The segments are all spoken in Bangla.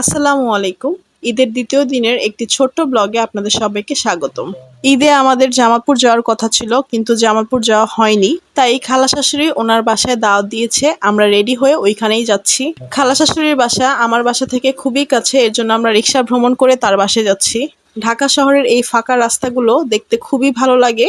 আসসালামু আলাইকুম। ঈদের দ্বিতীয় দিনের একটি ছোট্ট ব্লগে আপনাদের সবাইকে স্বাগতম। ঈদে আমাদের জামালপুর যাওয়ার কথা ছিল, কিন্তু জামালপুর যাওয়া হয়নি। তাই খালা শাশুড়ি ওনার বাসায় দাওয়াত দিয়েছে, আমরা রেডি হয়ে ওইখানেই যাচ্ছি। খালা শাশুড়ির বাসা আমার বাসা থেকে খুবই কাছে, এর জন্য আমরা রিক্সা ভ্রমণ করে তার বাসায় যাচ্ছি। ঢাকা শহরের এই ফাঁকা রাস্তাগুলো দেখতে খুবই ভালো লাগে,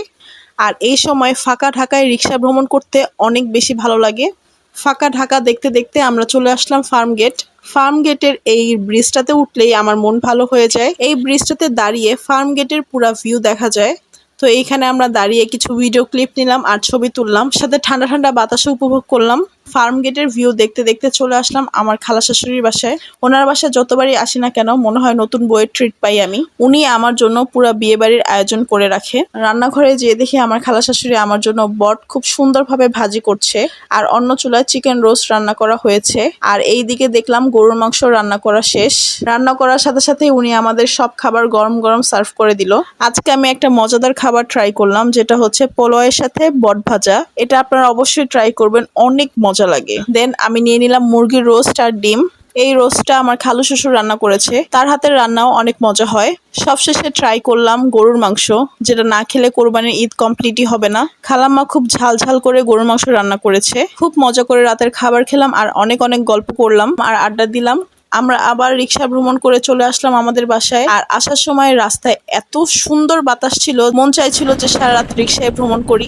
আর এই সময় ফাঁকা ঢাকায় রিক্সা ভ্রমণ করতে অনেক বেশি ভালো লাগে। ফাঁকা ঢাকা দেখতে দেখতে আমরা চলে আসলাম ফার্ম গেট। ফার্ম গেটের এই ব্রিজটাতে উঠলেই আমার মন ভালো হয়ে যায়। এই ব্রিজটাতে দাঁড়িয়ে ফার্ম গেটের পুরা ভিউ দেখা যায়। তো এইখানে আমরা দাঁড়িয়ে কিছু ভিডিও ক্লিপ নিলাম আর ছবি তুললাম। সাথে ঠান্ডা ঠান্ডা বাতাসও উপভোগ করলাম। ফার্ম গেটের ভিউ দেখতে দেখতে চলে আসলাম আমার খালা শাশুড়ির বাসায়। ওনার বাসায় যতবারই আসি না কেন, মনে হয় নতুন বইয়ের ট্রিট পাই আমি। উনি আমার জন্য পুরো বিয়ে বাড়ির আয়োজন করে রাখে। রান্নাঘরে যেয়ে দেখি আমার খালা শাশুড়ি আমার জন্য বট খুব সুন্দরভাবে ভাজি করছে, আর অন্য চুলায় চিকেন রোস্ট রান্না করা হয়েছে। আর এই দিকে দেখলাম গরুর মাংস রান্না করা শেষ। রান্না করার সাথে সাথে উনি আমাদের সব খাবার গরম গরম সার্ভ করে দিল। আজকে আমি একটা মজাদার খাবার ট্রাই করলাম, যেটা হচ্ছে পোলোয়ের সাথে বট ভাজা। এটা আপনারা অবশ্যই ট্রাই করবেন, অনেক মজা লাগে। দেন আমি নিয়ে নিলাম মুরগির রোস্ট আর ডিম। এই রোস্টটা আমার খালু শ্বশুর রান্না করেছে। তার হাতের রান্নাও অনেক মজা হয়। সবশেষে ট্রাই করলাম গরুর মাংস, যেটা না খেলে কোরবানির ঈদ কমপ্লিটই হবে না। খালাম্মা খুব ঝাল ঝাল করে গরুর মাংস রান্না করেছে। খুব মজা করে রাতের খাবার খেলাম আর অনেক অনেক গল্প করলাম আর আড্ডা দিলাম। আমরা আবার রিক্সা ভ্রমণ করে চলে আসলাম আমাদের বাসায়। আর আসার সময় রাস্তায় এত সুন্দর বাতাস ছিল, মন চাইছিল যে সারা রাত রিক্সায় ভ্রমণ করি।